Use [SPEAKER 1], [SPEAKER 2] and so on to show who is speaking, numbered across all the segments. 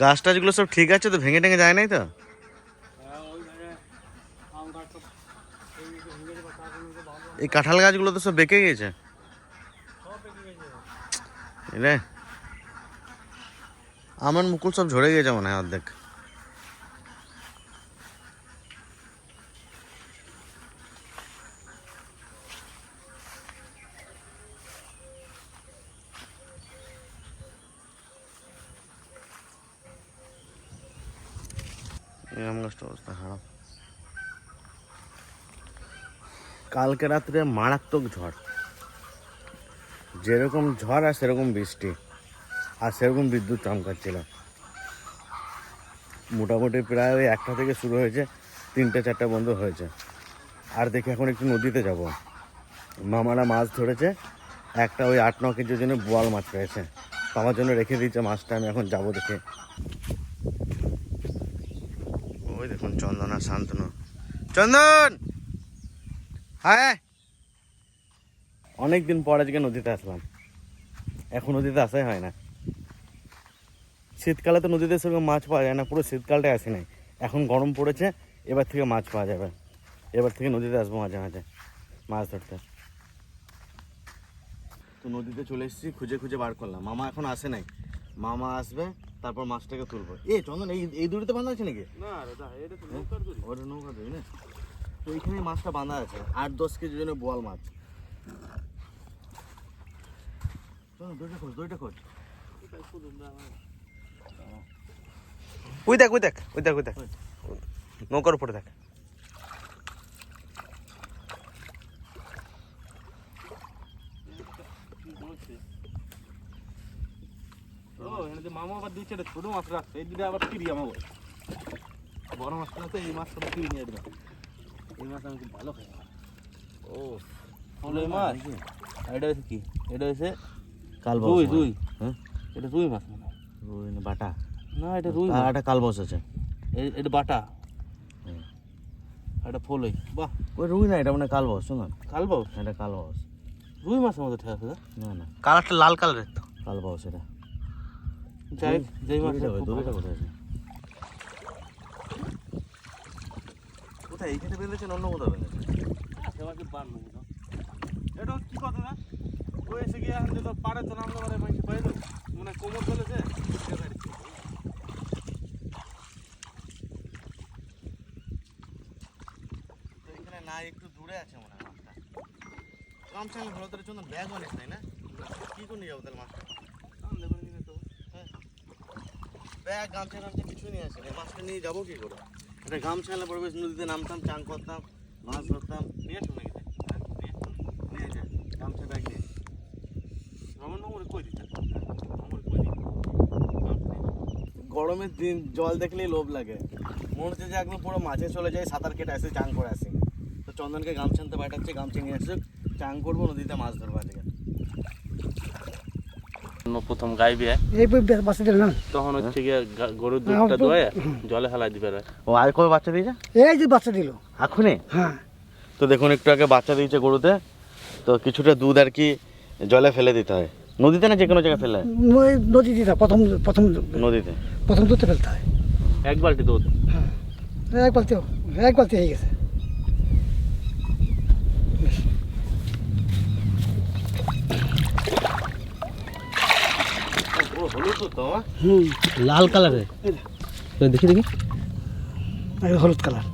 [SPEAKER 1] গাছ টাছগুলো সব ঠিক আছে তো? ভেঙে টেঙে যায় নাই তো? এই কাঁঠাল গাছগুলো তো সব বেঁকে গেছে। রে। আমার মুকুল সব ঝরে গিয়েছে মনে হয় অর্ধেক। গাছটার অবস্থা খারাপ কালকে রাত্রে মারাত্মক ঝড়। যেরকম ঝড় আর সেরকম বৃষ্টি, আর সেরকম বিদ্যুৎ চমকাচ্ছিল মোটামুটি প্রায় ওই একটা থেকে শুরু হয়েছে, তিনটে চারটে বন্ধ হয়েছে। আর দেখি এখন একটু নদীতে যাব। মামারা মাছ ধরেছে, একটা ওই আট, ন কেজির জন্য বোয়াল মাছ পেয়েছে। আমার জন্য রেখে দিয়েছে মাছটা, আমি এখন যাব দেখে ওই দেখুন চন্দন আর শান্তনু। চন্দন! হ্যাঁ! অনেকদিন পর আজকে নদীতে আসলাম। এখন নদীতে আসাই হয় না। শীতকালে তো নদীতে সেরকম মাছ পাওয়া যায় না, পুরো শীতকালটাই আসি নাই। এখন গরম পড়েছে, এবার থেকে মাছ পাওয়া যাবে। এবার থেকে নদীতে আসব মাঝে মাঝে, মাছ ধরতে। তো নদীতে চলে এসেছি, খুঁজে খুঁজে বার করলাম। মামা এখন আসে নাই। মামা আসবে তারপর মাছটাকে তুলবো। এ চন্দন এই এই দড়িতে বাঁধা আছে নাকি?
[SPEAKER 2] না দাদা এটা তো নৌকার দড়ি।
[SPEAKER 1] ওটা নৌকা দেবে না? তো এইখানে মাছটা বাঁধা আছে আট দশ কেজির জন্য বোয়াল মাছ। দইটা খোঁজ দইটা খোঁজ।
[SPEAKER 3] ওই দেখ ওই দেখ ওই দেখ ওই দেখ। নৌকার উপরে দেখ।
[SPEAKER 2] যে মামা আবার দুই চারটে ছোট মাছ রাখছে। এই দুটো আবার আমার বড় এই মাছটা ফিরি নিয়ে দেবে এই মাছ আমি খুব ভালো খাই।
[SPEAKER 1] ও
[SPEAKER 2] মাছ? এটা কি? এটা
[SPEAKER 1] কাল
[SPEAKER 2] রুই রুই।
[SPEAKER 1] হ্যাঁ?
[SPEAKER 2] এটা রুই মাছ মনে
[SPEAKER 1] রুই না বাটা।
[SPEAKER 2] না এটা রুই
[SPEAKER 1] আর একটা আছে।
[SPEAKER 2] এটা বাটা। এটা ফলই বাহ।
[SPEAKER 1] ওই রুই না এটা মানে এটা কালবস।
[SPEAKER 2] রুই মাছের মতো ঠেকা আছে
[SPEAKER 1] না না।
[SPEAKER 3] কালারটা লাল কালারের তো।
[SPEAKER 1] এটা।
[SPEAKER 2] যাই যেই মাছ
[SPEAKER 1] দড়িটা কোথায় আছে? কোথায়? এইখানে বেঁধেছেন অন্য কোথাও বেঁধেছেন
[SPEAKER 2] সেবাকে পার নেই তো? এটা কি কথা না? ও এসে গিয়ে এখন যদি পারে তো নামলে পারে মাইসে পাই দেবো মানে কোমর চলেছে
[SPEAKER 1] এখানে না একটু দূরে আছে মনে হয় মাছটা। ভালো তোর জন্য ব্যাগ অনেক তাই না? কি করে নিয়ে যাব তাহলে মাছটা হ্যাঁ। কিছু নিয়ে নিয়ে যাব পরে নদীতে নামতাম করতাম, মাছ ধরতাম।
[SPEAKER 2] নিয়ে
[SPEAKER 1] গরমের দিন জল দেখলেই লোভ লাগে। মনে হচ্ছে যে একদম পুরো মাঝে চলে যায় সাঁতার কেটে আসে, চান করে আসি। তো চন্দনকে গামছা আনতে পাঠাচ্ছে, গামছা নিয়ে আসুক, চান করব, নদীতে মাছ ধরবো আজকে
[SPEAKER 2] প্রথম গাই বিয়ে।
[SPEAKER 4] এই বাচ্চা দিল না।
[SPEAKER 2] তখন হচ্ছে গিয়ে গরুর দুধটা দোয়ে জলে হেলাই দিবে
[SPEAKER 1] ও আর কবে বাচ্চা দিয়েছে
[SPEAKER 4] এই যে বাচ্চা দিল।
[SPEAKER 1] এখনই
[SPEAKER 4] হ্যাঁ।
[SPEAKER 1] তো দেখুন একটু আগে বাচ্চা দিয়েছে গরুতে তো কিছুটা দুধ আর কি জলে ফেলে দিতে হয়। নদীতে না যে কোনো জায়গায় ফেলে? হয়?
[SPEAKER 4] ওই নদী দিতে প্রথম প্রথম
[SPEAKER 1] নদীতে?
[SPEAKER 4] প্রথম দুধতে ফেলতে হয়।
[SPEAKER 2] এক বালতি দুধ।
[SPEAKER 4] হ্যাঁ। এক বালতি এক বালতি হয়ে গেছে। হুম।
[SPEAKER 2] লাল কালারের দেখি। দেখি
[SPEAKER 4] হলুদ কালার।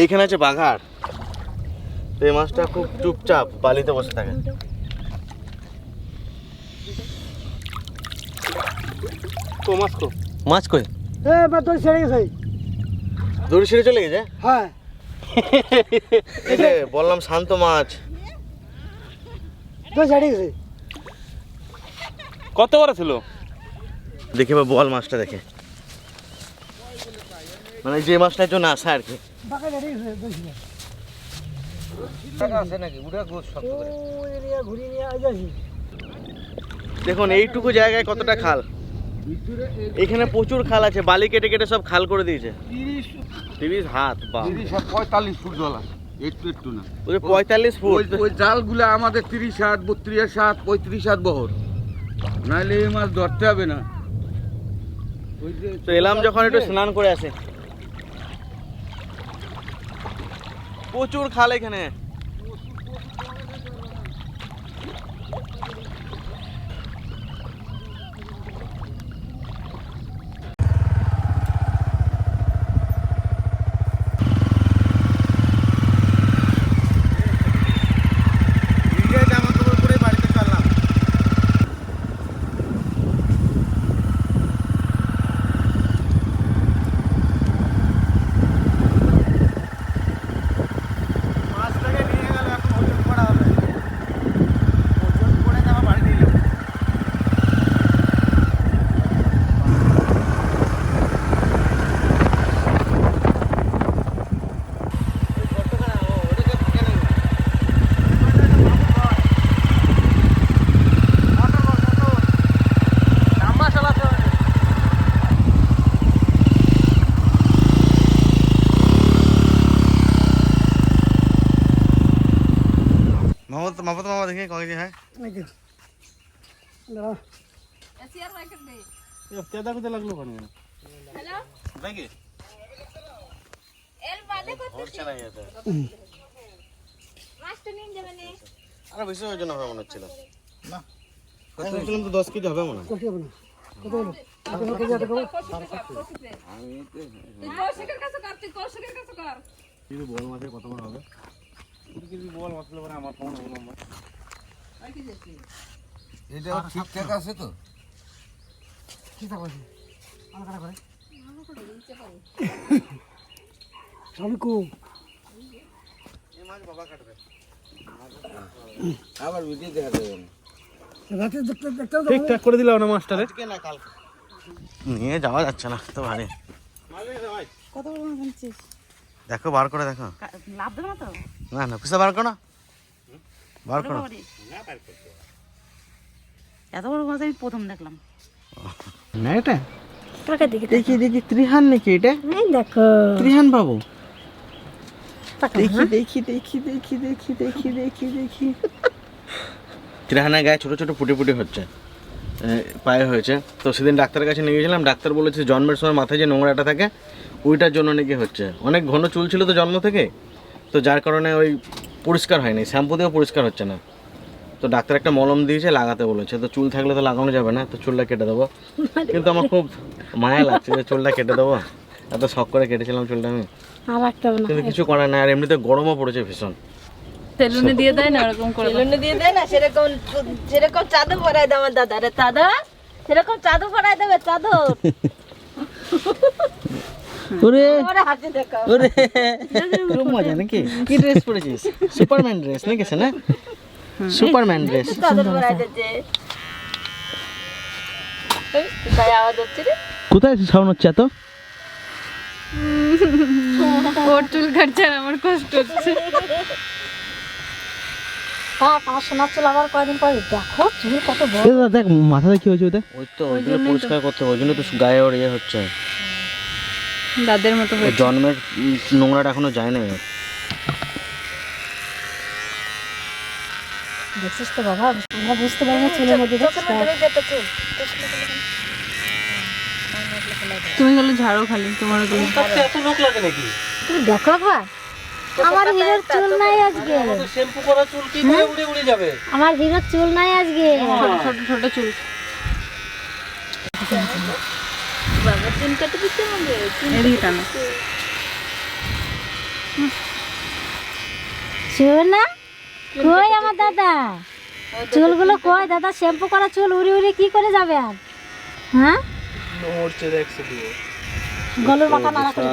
[SPEAKER 1] এইখানে আছে বাঘার। এই মাছটা খুব চুপচাপ বালিতে বসে থাকে।
[SPEAKER 2] মাছ কো?
[SPEAKER 3] মাছ কই?
[SPEAKER 4] হ্যাঁ বা তোর ছেড়ে গেছে।
[SPEAKER 1] দড়ি ছিঁড়ে চলে গেছে?
[SPEAKER 4] হ্যাঁ।
[SPEAKER 1] এই যে বললাম শান্ত মাছ।
[SPEAKER 4] তোর ছেড়ে গেছে।
[SPEAKER 2] কত বড় ছিল?
[SPEAKER 1] দেখে বা বল মাছটা দেখে। মানে যে মাছটার জন্য আসা আর কি। দেখুন এইটুকু জায়গায় কতটা খাল? এখানে প্রচুর খাল আছে বালি কেটে কেটে সব খাল করে দিয়েছে।
[SPEAKER 4] তিরিশ
[SPEAKER 1] হাত বা
[SPEAKER 3] তিরিশ পঁয়তাল্লিশ ফুট জল আছে একটু একটু না।
[SPEAKER 1] ওই যে পঁয়তাল্লিশ ফুট।
[SPEAKER 3] ওই জালগুলো আমাদের তিরিশ হাত বত্রিশ হাত পঁয়ত্রিশ হাত বহর। নাহলে এই মাছ ধরতে হবে না।
[SPEAKER 1] তো এলাম যখন একটু স্নান করে আসে। প্রচুর খাল এখানে। के
[SPEAKER 5] कॉलेज है लेकिन ला
[SPEAKER 1] আরে বেশি ওজন হবে মনে হচ্ছিল।
[SPEAKER 4] না।
[SPEAKER 1] তো 10 কেজি হবে মনে
[SPEAKER 6] হবে
[SPEAKER 1] বল মাঝে কত বড় হবে
[SPEAKER 2] তুই কি বল মতলব আমার ফোন হলো আমার
[SPEAKER 3] এটা ঠিকঠাক আছে তো?
[SPEAKER 6] করে। হ্যাঁ।
[SPEAKER 2] ঠিকঠাক করে দিলাম না
[SPEAKER 4] মাস্টারে।
[SPEAKER 1] নিয়ে যাওয়া যাচ্ছে না তো ভারে। দেখো বার করে দেখো।
[SPEAKER 5] না
[SPEAKER 1] না পিসা বার করো না। বার করো।
[SPEAKER 5] এত বড় মাছ আমি প্রথম দেখলাম।
[SPEAKER 1] না এটা?
[SPEAKER 6] টাকা দিকে
[SPEAKER 1] দেখি? দেখি ত্রিহান নাকি এটা?
[SPEAKER 6] দেখো।
[SPEAKER 1] ত্রিহান বাবু। দেখি দেখি দেখি দেখি দেখি দেখি দেখি দেখি। ত্রিহানের গায়ে ছোট ছোট ফুটে ফুটে হচ্ছে। পায়ে হয়েছে। তো সেদিন ডাক্তারের কাছে নিয়ে গেছিলাম। ডাক্তার বলেছে জন্মের সময় মাথায় যে নোংরাটা থাকে ওইটার জন্য নাকি হচ্ছে। অনেক ঘন চুল ছিল তো জন্ম থেকে। তো যার কারণে ওই পরিষ্কার হয়নি শ্যাম্পু দিয়েও পরিষ্কার হচ্ছে না। তো ডাক্তার একটা মলম দিয়েছে লাগাতে বলেছে। তো চুল থাকলে তো লাগানো যাবে না তো চুলটা কেটে দেবো। কিন্তু আমার খুব মায়া লাগছে যে চুলটা কেটে দেবো। এত শখ করে কেটেছিলাম চুলটা আমি।
[SPEAKER 6] না।
[SPEAKER 1] কিন্তু কিছু করার নাই আর এমনিতে গরমও পড়েছে ভীষণ।
[SPEAKER 5] সেলুনে দিয়ে দেয় না ওরকম করে? সেলুনে দিয়ে দেয় না সেরকম সেরকম চাদর পরাই দেবে আমার দাদা। রে দাদা সেরকম চাদর পরাই দেবে চাদর।
[SPEAKER 1] ওরে।
[SPEAKER 5] ওরে হাতে দেখো।
[SPEAKER 1] ওরে। খুব মজা নাকি? কি ড্রেস পরেছিস? সুপারম্যান ড্রেস নাকি না সুপারম্যান ড্রেস কোথায় সাউন্ড হচ্ছে এত?
[SPEAKER 5] ওর চুল কাটছে আর আমার কষ্ট হচ্ছে।
[SPEAKER 6] থাক আমার সোনার চুল আবার কয়দিন পরে? দেখো চুল কত বড়।
[SPEAKER 1] দেখ মাথাতে কি হয়েছে ওটা ওই তো ওই জন্য পরিষ্কার করতে হবে ওই জন্য তো গায়ে ওর ইয়ে হচ্ছে।
[SPEAKER 5] দাদের মতো
[SPEAKER 1] ওর জন্মের নোংরাটা এখনও যায় না।
[SPEAKER 6] দেখছিস তো বাবা আমরা বুঝতে পারি না চুলের মধ্যে
[SPEAKER 5] তুমি হলো ঝাড়ো খালি তোমার
[SPEAKER 1] এত লোক লাগে নাকি?
[SPEAKER 6] তুমি দেখো আমার হিরোর চুল নাই আজকে।
[SPEAKER 1] শ্যাম্পু করা চুল কি করে উড়ে উড়ে যাবে?
[SPEAKER 6] আমার হিরোর চুল নাই আজকে।
[SPEAKER 5] ছোট ছোট চুল। বাবা চুল কাটে দিচ্ছে আমাকে এদিকে টানো
[SPEAKER 6] না। কই আমার দাদা? চুলগুলো কই? দাদা শ্যাম্পু করা চুল উড়ি উড়ি কি করে যাবে আর? হ্যাঁ?
[SPEAKER 1] নড়ছে দেখছে
[SPEAKER 6] গলুর মাথা নাড়া করে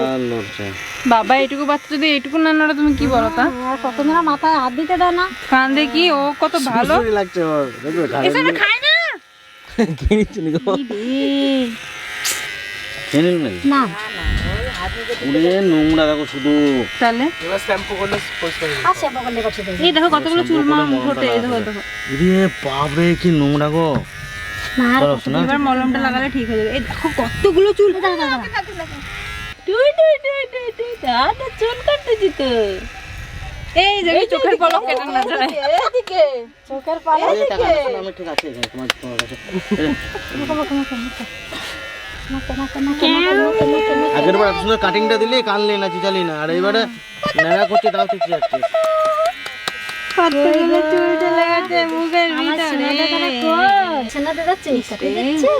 [SPEAKER 5] বাবা এটুকু বাচ্চা যদি এটুকু না নড়ে তুমি কি বলো তা?
[SPEAKER 6] আর কত মেয়েরা মাথায় হাত দিতে দেয় না।
[SPEAKER 5] কান্দে কি? ও কত ভালো।
[SPEAKER 1] লাগছে ওর। দেখবে
[SPEAKER 5] এসবে খায় না।
[SPEAKER 1] কিনেছিল গো নাকি
[SPEAKER 6] না।
[SPEAKER 1] নোংরা দেখো শুধু
[SPEAKER 5] তাহলে?
[SPEAKER 6] শ্যাম্পু করলে।
[SPEAKER 5] এই দেখো কতগুলো চুল মা মুঠোতে এই দেখো দেখো।
[SPEAKER 1] রে বাপরে কি নোংরা গো।
[SPEAKER 6] না আর
[SPEAKER 5] এবার মলমটা লাগালে ঠিক হয়ে যাবে। এই দেখো কতগুলো চুল।
[SPEAKER 6] দাদা
[SPEAKER 5] কাটতেছি তো। এই যে চোখের পলক কেটে না যায় এদিকে
[SPEAKER 6] চোখের পালে
[SPEAKER 1] এই টাকা না, শোনো, আমি ঠিক আছে তোমার তোমার কাছে। আগের বার এত সুন্দর কাটিংটা দিলি কানলি না চিচালি না। আর এবারে ন্যাড়া করছে তাও ঠিক যাচ্ছে।
[SPEAKER 5] কতগুলো চুলটা লাগাতে মুখের ভিতরে।
[SPEAKER 6] সোনা দাদা কই সোনা দাদা চুল কাটে দিচ্ছে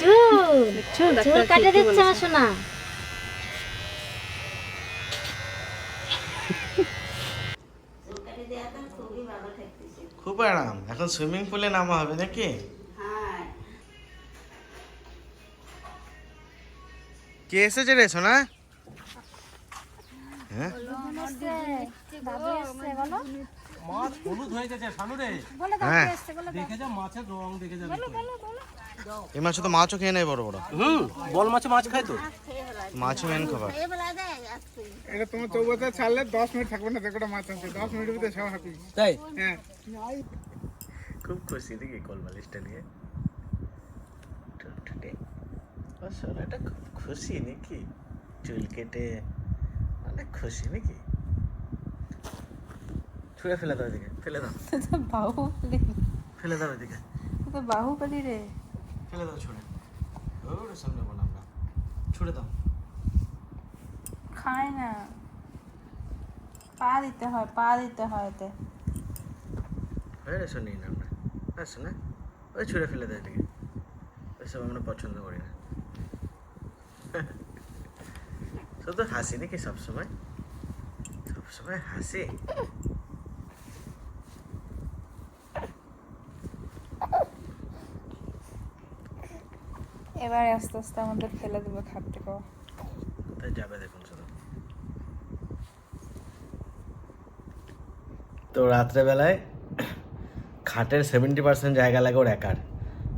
[SPEAKER 6] চুল। চুল কাটে দিচ্ছে আমার সোনা?
[SPEAKER 1] খুব আরাম। এখন সুইমিং পুলে নামা হবে নাকি? কে এসেছে রে সোনা হ্যাঁ?
[SPEAKER 2] মাছ হলুদ হয়ে গেছে শানু রে।
[SPEAKER 1] হ্যাঁ।
[SPEAKER 2] দেখে যা মাছের রং দেখে যা
[SPEAKER 1] এই মাছ তো মাছও খেয়ে নেয় বড় বড়।
[SPEAKER 2] হুম বল মাছে মাছ খায় তো।
[SPEAKER 1] মেন খাবার।
[SPEAKER 7] এটা তোমার ছাড়লে দশ মিনিট থাকবে না দেখো মাছ আছে। দশ মিনিটের ভিতরে সব
[SPEAKER 2] তাই?
[SPEAKER 7] হ্যাঁ।
[SPEAKER 1] খুব খুশি দেখি কল বালিশটা নিয়ে। সোনাটা খুব খুশি নাকি? চুল কেটে অনেক খুশি নাকি? ছুঁড়ে ফেলে দাও এদিকে ফেলে দাও।
[SPEAKER 5] বাহুবলি।
[SPEAKER 1] ফেলে দাও এদিকে।
[SPEAKER 5] তো বাহুবলি রে।
[SPEAKER 1] ফেলে দাও ছুঁড়ে। ওরে সামনে বলো আমরা। ছুঁড়ে দাও।
[SPEAKER 5] খায় না। পা দিতে হয় পা দিতে হয় এতে।
[SPEAKER 1] হ্যাঁ শুনি না আমরা। আসো না। ওই ছুঁড়ে ফেলে দাও এদিকে। ওইসব আমরা পছন্দ করি না। শুধু হাসি নাকি সবসময়? সবসময় হাসি।
[SPEAKER 5] এবারে আস্তে আস্তে আমাদের ফেলে দেবে খাপ থেকে
[SPEAKER 1] কোথায় যাবে দেখুন শুধু তো রাত্রেবেলায় খাটের সেভেন্টি পার্সেন্ট জায়গা লাগে ওর একার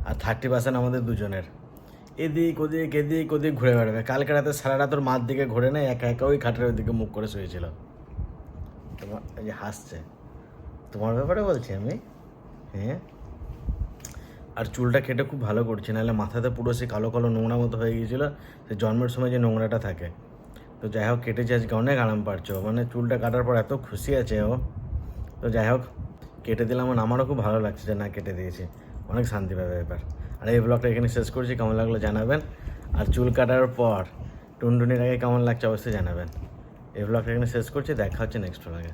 [SPEAKER 1] আর থার্টি পার্সেন্ট আমাদের দুজনের। এদিক ওদিক এদিক ওদিক ঘুরে বেড়াবে। কালকে রাতে সারা রাত ওর মার দিকে ঘুরে নেয় একা একা ওই খাটের ওইদিকে মুখ করে শুয়েছিল। তোমার এই যে হাসছে। তোমার ব্যাপারে বলছি আমি? হ্যাঁ? আর চুলটা কেটে খুব ভালো করছি, নাহলে মাথাতে পুরো সে কালো কালো নোংরা মতো হয়ে গিয়েছিল, সে জন্মের সময় যে নোংরাটা থাকে। তো যাই হোক, কেটেছে আজকে অনেক আরাম পাচ্ছ। মানে চুলটা কাটার পর এত খুশি আছে ও। তো যাই হোক, কেটে দিলাম আমারও খুব ভালো লাগছে যে না কেটে দিয়েছি। অনেক শান্তি পাবে এবার। আর এই ব্লগটা এখানে শেষ করছি, কেমন লাগল জানাবেন। আর চুল কাটার পর টুনটুনির আগে কেমন লাগছে অবশ্যই জানাবেন। এই ব্লগটা এখানে শেষ করছি, দেখা হচ্ছে নেক্সট ব্লগে